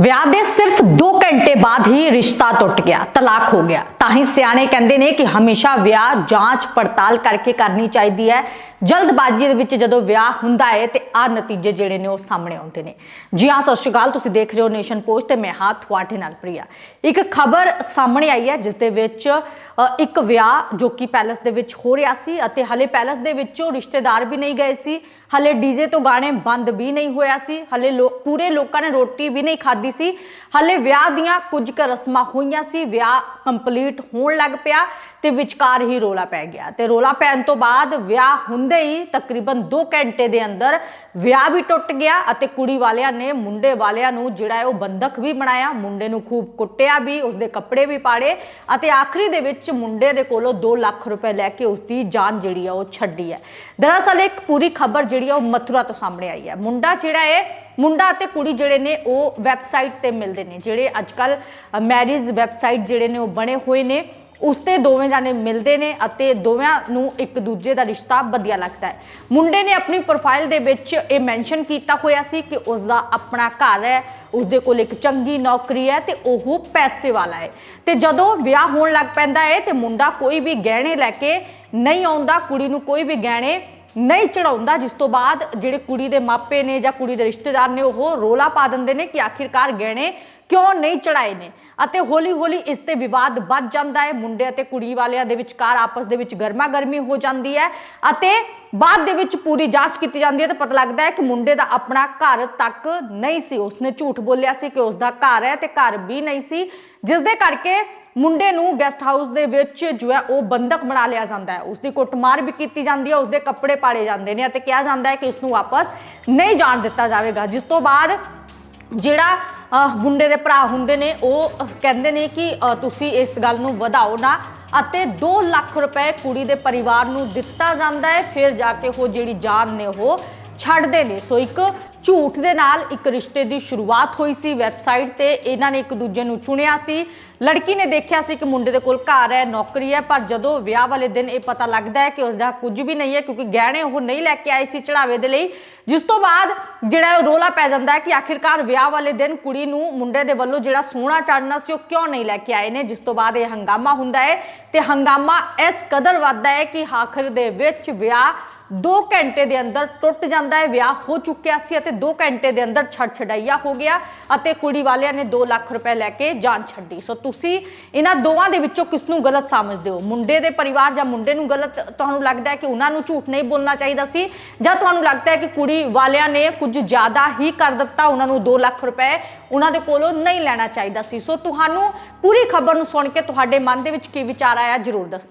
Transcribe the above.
ਵਿਆਹ ਦੇ ਸਿਰਫ 2 ਘੰਟੇ ਬਾਅਦ ਹੀ ਰਿਸ਼ਤਾ ਟੁੱਟ ਗਿਆ, ਤਲਾਕ ਹੋ ਗਿਆ। ਤਾਂ ਹੀ ਸਿਆਣੇ ਕਹਿੰਦੇ ਨੇ ਕਿ ਹਮੇਸ਼ਾ ਵਿਆਹ ਜਾਂਚ ਪੜਤਾਲ ਕਰਕੇ ਕਰਨੀ ਚਾਹੀਦੀ ਹੈ। ਜਲਦਬਾਜ਼ੀ ਦੇ ਵਿੱਚ ਜਦੋਂ ਵਿਆਹ ਹੁੰਦਾ ਹੈ ਤੇ ਆ ਨਤੀਜੇ ਜਿਹੜੇ ਨੇ ਉਹ ਸਾਹਮਣੇ ਆਉਂਦੇ ਨੇ। ਜੀ ਹਾਂ, ਸਤਿ ਸ਼੍ਰੀ ਅਕਾਲ, ਤੁਸੀਂ ਦੇਖ ਰਹੇ ਹੋ ਨੇਸ਼ਨ ਪੋਸਟ ਤੇ ਮੈਂ ਹਾਂ ਤੁਹਾਡੇ ਨਾਲ ਪ੍ਰਿਆ। ਇੱਕ ਖਬਰ ਸਾਹਮਣੇ ਆਈ ਹੈ, ਜਿਸ ਦੇ ਵਿੱਚ ਇੱਕ ਵਿਆਹ ਜੋ ਕਿ ਪੈਲਸ ਦੇ ਵਿੱਚ ਹੋ ਰਿਹਾ ਸੀ ਅਤੇ ਹਲੇ ਪੈਲਸ ਦੇ ਵਿੱਚੋਂ ਰਿਸ਼ਤੇਦਾਰ ਵੀ ਨਹੀਂ ਗਏ ਸੀ। ਹਲੇ ਡੀਜੇ ਤੋਂ ਗਾਣੇ ਬੰਦ ਵੀ ਨਹੀਂ ਹੋਇਆ ਸੀ। ਹਲੇ ਲੋ- ਪੂਰੇ ਲੋਕਾਂ ਨੇ ਰੋਟੀ ਵੀ ਨਹੀਂ ਖਾਧੀ ਸੀ। ਹਲੇ ਵਿਆਹ ਦੀਆਂ ਕੁਝ ਕੁ ਰਸਮਾਂ ਹੋਈਆਂ ਸੀ। ਵਿਆਹ ਕੰਪਲੀਟ ਹੋਣ ਲੱਗ ਪਿਆ ਤੇ ਵਿਚਕਾਰ ਹੀ ਰੋਲਾ ਪੈ ਗਿਆ। ਤੇ ਰੋਲਾ ਪੈਣ ਤੋਂ ਬਾਅਦ ਵਿਆਹ ਹੁੰਦੇ ਹੀ ਤਕਰੀਬਨ 2 ਘੰਟੇ ਦੇ ਅੰਦਰ ਵਿਆਹ ਵੀ ਟੁੱਟ ਗਿਆ ਅਤੇ ਕੁੜੀ ਵਾਲਿਆਂ ਨੇ ਮੁੰਡੇ ਵਾਲਿਆਂ ਨੂੰ ਜਿਹੜਾ ਹੈ ਉਹ ਬੰਦਕ ਵੀ ਬਣਾਇਆ। ਮੁੰਡੇ ਨੂੰ ਖੂਬ ਕੁੱਟਿਆ ਵੀ, ਉਸਦੇ ਕੱਪੜੇ ਵੀ ਪਾੜੇ ਅਤੇ ਆਖਰੀ ਦੇ ਵਿੱਚ ਮੁੰਡੇ ਦੇ ਕੋਲੋਂ 2 ਲੱਖ ਰੁਪਏ ਲੈ ਕੇ ਉਸਦੀ ਜਾਨ ਜਿਹੜੀ ਆ ਉਹ ਛੱਡੀ ਹੈ। ਦਰਅਸਲ ਇੱਕ ਪੂਰੀ ਖਬਰ ਜਿਹੜੀ ਆ ਉਹ ਮਥੁਰਾ ਤੋਂ ਸਾਹਮਣੇ ਆਈ ਹੈ। ਮੁੰਡਾ ਜਿਹੜਾ ਹੈ ਮੁੰਡਾ ਅਤੇ ਕੁੜੀ ਜਿਹੜੇ ਨੇ ਉਹ ਵੈਬਸਾਈਟ ਤੇ ਮਿਲਦੇ ਨੇ, ਜਿਹੜੇ ਅੱਜ ਅੱਜਕੱਲ ਮੈਰਿਜ ਵੈਬਸਾਈਟ ਜਿਹੜੇ ਨੇ ਉਹ ਬਣੇ ਹੋਏ ਨੇ, ਉਸ ਤੇ ਦੋਵੇਂ ਜਾਨੇ ਮਿਲਦੇ ਨੇ ਅਤੇ ਦੋਵਾਂ ਨੂੰ ਇੱਕ ਦੂਜੇ ਦਾ ਰਿਸ਼ਤਾ ਵਧੀਆ ਲੱਗਦਾ ਹੈ। ਮੁੰਡੇ ਨੇ ਆਪਣੀ ਪ੍ਰੋਫਾਈਲ ਦੇ ਵਿੱਚ ਇਹ ਮੈਂਸ਼ਨ ਕੀਤਾ ਹੋਇਆ ਸੀ ਕਿ ਉਸ ਦਾ ਆਪਣਾ ਘਰ ਹੈ ਉਸ ਦੇ ਕੋਲ ਇੱਕ ਚੰਗੀ ਨੌਕਰੀ ਹੈ ਤੇ ਉਹ ਪੈਸੇ ਵਾਲਾ ਹੈ। ਤੇ ਜਦੋਂ ਵਿਆਹ ਹੋਣ ਲੱਗ ਪੈਂਦਾ ਹੈ ਤੇ ਮੁੰਡਾ ਕੋਈ ਵੀ ਗਹਿਣੇ ਲੈ ਕੇ ਨਹੀਂ ਆਉਂਦਾ, ਕੁੜੀ ਨੂੰ ਕੋਈ ਵੀ ਗਹਿਣੇ ਨਹੀਂ ਚੜਾਉਂਦਾ, ਜਿਸ ਤੋਂ ਬਾਅਦ ਜਿਹੜੇ ਕੁੜੀ ਦੇ ਮਾਪੇ ਨੇ ਜਾਂ ਕੁੜੀ ਦੇ ਰਿਸ਼ਤੇਦਾਰ ਨੇ, ਉਹ ਰੋਲਾ ਪਾ ਦਿੰਦੇ ਨੇ ਕਿ ਆਖਿਰਕਾਰ ਗਹਿਣੇ ਕਿਉਂ ਨਹੀਂ ਚੜਾਏ ਨੇ? ਅਤੇ ਹੌਲੀ ਹੌਲੀ ਇਸ ਤੇ ਵਿਵਾਦ ਵੱਧ ਜਾਂਦਾ ਹੈ। ਮੁੰਡੇ ਅਤੇ ਕੁੜੀ ਵਾਲਿਆਂ ਦੇ ਵਿਚਕਾਰ ਆਪਸ ਦੇ ਵਿੱਚ ਗਰਮਾ ਗਰਮੀ ਹੋ ਜਾਂਦੀ ਹੈ ਅਤੇ ਬਾਅਦ ਦੇ ਵਿੱਚ ਪੂਰੀ ਜਾਂਚ ਕੀਤੀ ਜਾਂਦੀ ਹੈ ਤੇ ਪਤਾ ਲੱਗਦਾ ਹੈ ਕਿ ਮੁੰਡੇ ਦਾ ਆਪਣਾ ਘਰ ਤੱਕ ਨਹੀਂ ਸੀ। ਉਸਨੇ ਝੂਠ ਬੋਲਿਆ ਸੀ ਕਿ ਉਸਦਾ ਘਰ ਹੈ ਤੇ ਘਰ ਵੀ ਨਹੀਂ ਸੀ, ਜਿਸ ਦੇ ਕਰਕੇ ਮੁੰਡੇ ਨੂੰ ਗੈਸਟ ਹਾਊਸ ਦੇ ਵਿੱਚ ਜੋ ਹੈ ਉਹ ਬੰਦਕ ਬਣਾ ਲਿਆ ਜਾਂਦਾ ਹੈ। ਉਸ ਦੀ ਕੁੱਟਮਾਰ ਵੀ ਕੀਤੀ ਜਾਂਦੀ ਹੈ ਉਸ ਦੇ ਕੱਪੜੇ ਪਾੜੇ ਜਾਂਦੇ ਨੇ ਅਤੇ ਕਿਹਾ ਜਾਂਦਾ ਹੈ ਕਿ ਇਸ ਨੂੰ ਵਾਪਸ ਨਹੀਂ ਜਾਣ ਦਿੱਤਾ ਜਾਵੇਗਾ। ਜਿਸ ਤੋਂ ਬਾਅਦ ਜਿਹੜਾ ਮੁੰਡੇ ਦੇ ਭਰਾ ਹੁੰਦੇ ਨੇ, ਉਹ ਕਹਿੰਦੇ ਨੇ ਕਿ ਤੁਸੀਂ ਇਸ ਗੱਲ ਨੂੰ ਵਧਾਓ ਨਾ ਅਤੇ 2 ਲੱਖ ਰੁਪਏ ਕੁੜੀ ਦੇ ਪਰਿਵਾਰ ਨੂੰ ਦਿੱਤਾ ਜਾਂਦਾ ਹੈ। ਫਿਰ ਜਾ ਕੇ ਉਹ ਜਿਹੜੀ ਜਾਨ ਨੇ ਉਹ ਛੱਡਦੇ ਨੇ। ਸੋ ਇੱਕ ਝੂਠ ਦੇ ਨਾਲ ਇੱਕ ਰਿਸ਼ਤੇ ਦੀ ਸ਼ੁਰੂਆਤ ਹੋਈ ਸੀ। ਵੈਬਸਾਈਟ ਤੇ ਇਹਨਾਂ ਨੇ ਇੱਕ ਦੂਜੇ ਨੂੰ ਚੁਣਿਆ ਸੀ। ਲੜਕੀ ਨੇ ਦੇਖਿਆ ਸੀ ਕਿ ਮੁੰਡੇ ਦੇ ਕੋਲ ਘਰ ਹੈ, ਨੌਕਰੀ ਹੈ, ਪਰ ਜਦੋਂ ਵਿਆਹ ਵਾਲੇ ਦਿਨ ਇਹ ਪਤਾ ਲੱਗਦਾ ਹੈ ਕਿ ਉਸ ਦਾ ਕੁਝ ਵੀ ਨਹੀਂ ਹੈ, ਕਿਉਂਕਿ ਗਹਿਣੇ ਉਹ ਨਹੀਂ ਲੈ ਕੇ ਆਏ ਸੀ ਚੜਾਵੇ ਦੇ ਲਈ, ਜਿਸ ਤੋਂ ਬਾਅਦ ਜਿਹੜਾ ਉਹ ਰੋਲਾ ਪੈ ਜਾਂਦਾ ਹੈ ਕਿ ਆਖਿਰਕਾਰ ਵਿਆਹ ਵਾਲੇ ਦਿਨ ਕੁੜੀ ਨੂੰ ਮੁੰਡੇ ਦੇ ਵੱਲੋਂ ਜਿਹੜਾ ਸੋਨਾ ਚੜਨਾ ਸੀ, ਉਹ ਕਿਉਂ ਨਹੀਂ ਲੈ ਕੇ ਆਏ ਨੇ, ਜਿਸ ਤੋਂ ਬਾਅਦ ਇਹ ਹੰਗਾਮਾ ਹੁੰਦਾ ਹੈ। ਤੇ ਹੰਗਾਮਾ ਇਸ ਕਦਰ ਵੱਧਦਾ ਹੈ ਕਿ ਆਖਰ ਦੇ ਵਿੱਚ ਵਿਆਹ 2 ਘੰਟੇ ਦੇ ਅੰਦਰ ਟੁੱਟ ਜਾਂਦਾ ਹੈ, ਵਿਆਹ ਹੋ ਚੁੱਕਿਆ ਸੀ ਅਤੇ 2 ਘੰਟੇ ਦੇ ਅੰਦਰ ਛੜ ਛੜਾਈਆ ਹੋ ਗਿਆ ਅਤੇ ਕੁੜੀ ਵਾਲਿਆਂ ਨੇ 2 ਲੱਖ ਰੁਪਏ ਲੈ ਕੇ ਜਾਨ ਛੱਡੀ। ਸੋ ਤੁਸੀਂ ਇਹਨਾਂ ਦੋਵਾਂ ਦੇ ਵਿੱਚੋਂ ਕਿਸ ਨੂੰ ਗਲਤ ਸਮਝਦੇ ਹੋ? ਮੁੰਡੇ ਦੇ ਪਰਿਵਾਰ ਜਾਂ ਮੁੰਡੇ ਨੂੰ ਗਲਤ ਤੁਹਾਨੂੰ ਲੱਗਦਾ ਹੈ ਕਿ ਉਹਨਾਂ ਨੂੰ ਝੂਠ ਨਹੀਂ ਬੋਲਣਾ ਚਾਹੀਦਾ ਸੀ? ਜਾਂ ਤੁਹਾਨੂੰ ਲੱਗਦਾ ਹੈ ਕਿ ਕੁੜੀ ਵਾਲਿਆਂ ਨੇ ਕੁਝ ਜ਼ਿਆਦਾ ਹੀ ਕਰ ਦਿੱਤਾ, ਉਹਨਾਂ ਨੂੰ 2 ਲੱਖ ਰੁਪਏ ਉਹਨਾਂ ਦੇ ਕੋਲੋਂ ਨਹੀਂ ਲੈਣਾ ਚਾਹੀਦਾ ਸੀ? ਸੋ ਤੁਹਾਨੂੰ ਪੂਰੀ ਖਬਰ ਨੂੰ ਸੁਣ ਕੇ ਤੁਹਾਡੇ ਮਨ ਦੇ ਵਿੱਚ ਕੀ ਵਿਚਾਰ ਆਇਆ? ਜਰੂਰ ਦੱਸਣਾ